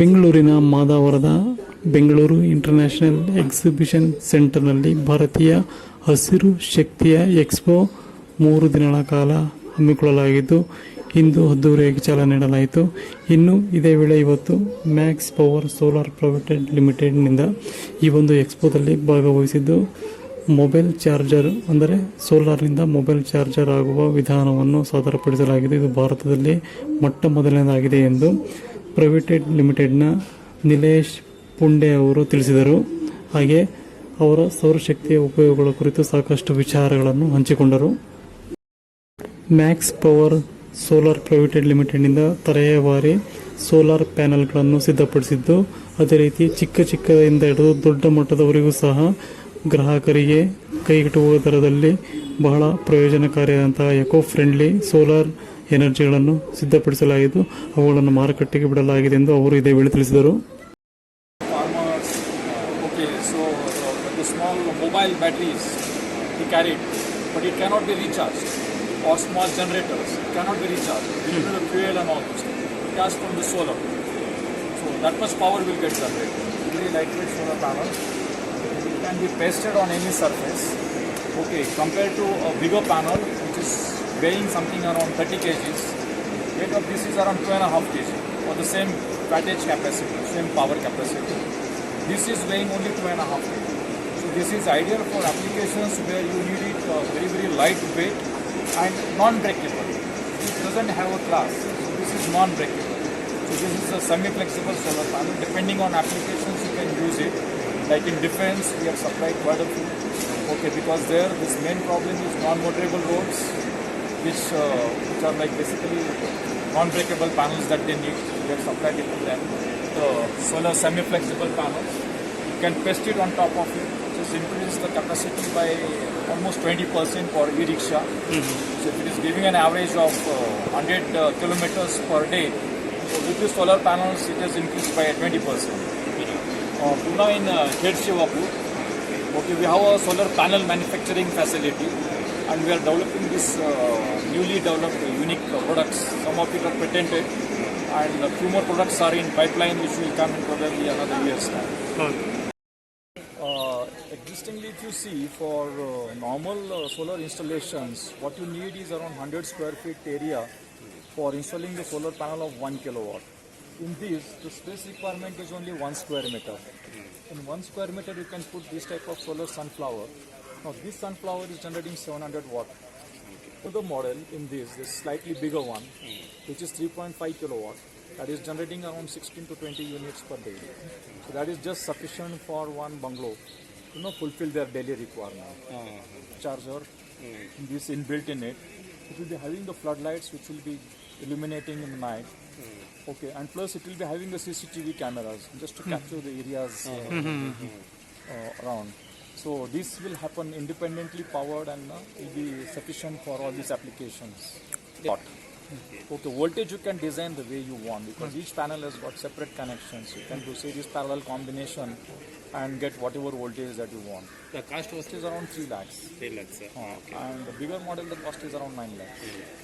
ಬೆಂಗಳೂರಿನ ಮಾದಾವರದ Bengaluru international exhibition ಸೆಂಟರ್ನಲ್ಲಿ ಭಾರತೀಯ ಹಸಿರು ಶಕ್ತಿಯ ಎಕ್ಸ್ಪೋ ಮೂರು ದಿನಗಳ ಕಾಲ ಹಮ್ಮಿಕೊಳ್ಳಲಾಗಿದ್ದು, ಇಂದು ಅದ್ದೂರಿಯಾಗಿ ಚಾಲನೆ ನೀಡಲಾಯಿತು. ಇನ್ನು ಇದೇ ವೇಳೆ ಇವತ್ತು ಮ್ಯಾಕ್ಸ್ ಪವರ್ ಸೋಲಾರ್ ಪ್ರೈವೇಟೆಡ್ ಲಿಮಿಟೆಡ್ನಿಂದ ಈ ಒಂದು ಎಕ್ಸ್ಪೋದಲ್ಲಿ ಭಾಗವಹಿಸಿದ್ದು, ಮೊಬೈಲ್ ಚಾರ್ಜರ್ ಅಂದರೆ ಸೋಲಾರ್ನಿಂದ ಮೊಬೈಲ್ ಚಾರ್ಜರ್ ಆಗುವ ವಿಧಾನವನ್ನು ಸಾದರಪಡಿಸಲಾಗಿದೆ. ಇದು ಭಾರತದಲ್ಲಿ ಮೊಟ್ಟ ಮೊದಲನೇದಾಗಿದೆ ಎಂದು ಪ್ರೈವೇಟೆಡ್ ಲಿಮಿಟೆಡ್ನ ನಿಲೇಶ್ ಪುಂಡೆ ಅವರು ತಿಳಿಸಿದರು. ಹಾಗೆ ಅವರ ಸೌರಶಕ್ತಿಯ ಉಪಯೋಗಗಳ ಕುರಿತು ಸಾಕಷ್ಟು ವಿಚಾರಗಳನ್ನು ಹಂಚಿಕೊಂಡರು. ಮ್ಯಾಕ್ಸ್ ಪವರ್ ಸೋಲಾರ್ ಪ್ರೈವೇಟೆಡ್ ಲಿಮಿಟೆಡ್ನಿಂದ ತಲೆಯವಾರಿ ಸೋಲಾರ್ ಪ್ಯಾನೆಲ್ಗಳನ್ನು ಸಿದ್ಧಪಡಿಸಿದ್ದು, ಅದೇ ರೀತಿ ಚಿಕ್ಕ ಚಿಕ್ಕದಿಂದ ಹಿಡಿದು ದೊಡ್ಡ ಮಟ್ಟದವರೆಗೂ ಸಹ ಗ್ರಾಹಕರಿಗೆ ಕೈಗೆಟುವ ದರದಲ್ಲಿ ಬಹಳ ಪ್ರಯೋಜನಕಾರಿಯಾದಂತಹ ಎಕೋ ಫ್ರೆಂಡ್ಲಿ ಸೋಲಾರ್ ಎನರ್ಜಿಗಳನ್ನು ಸಿದ್ಧಪಡಿಸಲಾಗಿದ್ದು ಅವುಗಳನ್ನು ಮಾರುಕಟ್ಟೆಗೆ ಬಿಡಲಾಗಿದೆ ಎಂದು ಅವರು ಇದೇ ವೇಳೆ ತಿಳಿಸಿದರು can be pasted on any surface. Okay, compared to a bigger panel, which is weighing something around 30 kgs, weight of this is around 2.5 kg for the same wattage capacity, same power capacity. This is weighing only 2.5 kg. So this is ideal for applications where you need it uh, very very lightweight and non-breakable. It doesn't have a class, so this is non-breakable. So this is a semi-flexible solar panel. Depending on applications, you can use it. Like in defense, we have supplied quite a few. Okay, because there this main problem is non-motorable roads, which uh, which are like basically non-breakable panels that they need. We have supplied it to them. The solar semi-flexible panels. You can paste it on top of it. Just increase the capacity by almost 20% for e-rickshaw. So if it is giving an average of uh, 100 uh, kilometers per day, so with the solar panels, it has increased by 20%. Uh, Pune in uh, okay, we have a solar panel manufacturing facility and we are developing this uh, newly developed uh, unique uh, products. Some of it are patented and a few more products are in pipeline which will come in probably another year's time. Uh, existingly, if you see for uh, normal uh, solar installations, what you need is around 100 square feet area for installing the solar panel of 1 kilowatt. In this, the space requirement is only 1 square meter. In 1 square meter, you can put this type of solar sunflower. Now, this sunflower is generating 700 watt. The model in this, this slightly bigger one, which is 3.5 kilowatt, that is generating around 16 to 20 units per day. So that is just sufficient for one bungalow to you know, fulfill their daily requirement. Mm-hmm. Charger, mm-hmm. this inbuilt in it. It will be having the floodlights which will be illuminating in the night. Mm-hmm. Okay, and plus it will be having the CCTV cameras just to hmm. capture the areas uh, uh, around. So this will happen independently powered and uh, will be sufficient for all these applications. Lot. Okay, voltage you can design the way you want because each panel has got separate connections. You can do series parallel combination and get whatever voltage that you want. The cost was is around 3 lakhs. 3 lakhs. sir. Uh, and the bigger model the cost is around 9 lakhs.